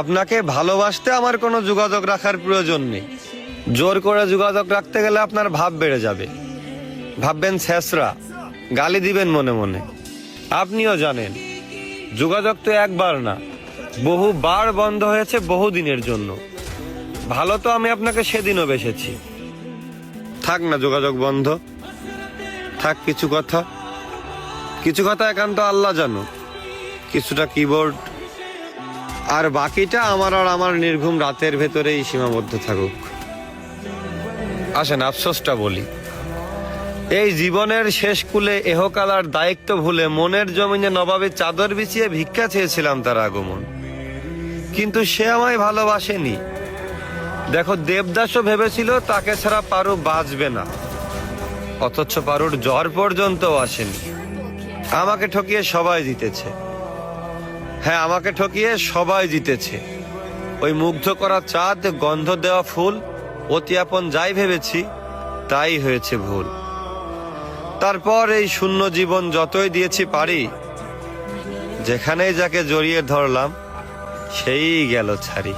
আপনাকে ভালোবাসতে আমার কোনো যোগাযোগ রাখার প্রয়োজন নেই। জোর করে যোগাযোগ রাখতে গেলে আপনার ভাব বেড়ে যাবে। ভাববেন শেষরা গালি দিবেন মনে মনে। আপনিও জানেন, যোগাযোগ তো একবার না বহুবার বন্ধ হয়েছে বহু দিনের জন্য। ভালো তো আমি আপনাকে সেদিনও বেসেছি। থাক না, যোগাযোগ বন্ধ। থাক, কিছু কথা। কিছু কথা একান্ত আল্লাহ জানো কিছুটা কিবোর্ড আর বাকিটা আমার আর আমার নির্ঘুম রাতের ভেতরেই সীমাবদ্ধ থাকুক। আসেন আফসোসটা বলি। এই জীবনের শেষ কুলে এহকালার দায়িত্ব ভুলে মনের জমিনে নবাবে চাদর বিছিয়ে ভিক্ষা চেয়েছিলাম তার আগমন। কিন্তু সে আমায় ভালোবাসেনি। দেখো দেবদাসও ভেবেছিল তাকে ছাড়া পারু বাঁচবে না। অথচ পারুর জ্বর পর্যন্ত আসেনি। আমাকে ঠকিয়ে সবাই জিতেছে। হ্যাঁ আমাকে ঠকিয়ে সবাই জিতেছে। ওই মুগ্ধ করা চাঁদ, গন্ধ দেওয়া ফুল, অতি আপন যাই ভেবেছি, তাই হয়েছে ভুল। তারপর এই শূন্য জীবন যতই দিয়েছি পারি, যেখানেই যাকে জড়িয়ে ধরলাম, সেই গেল ছাড়ি।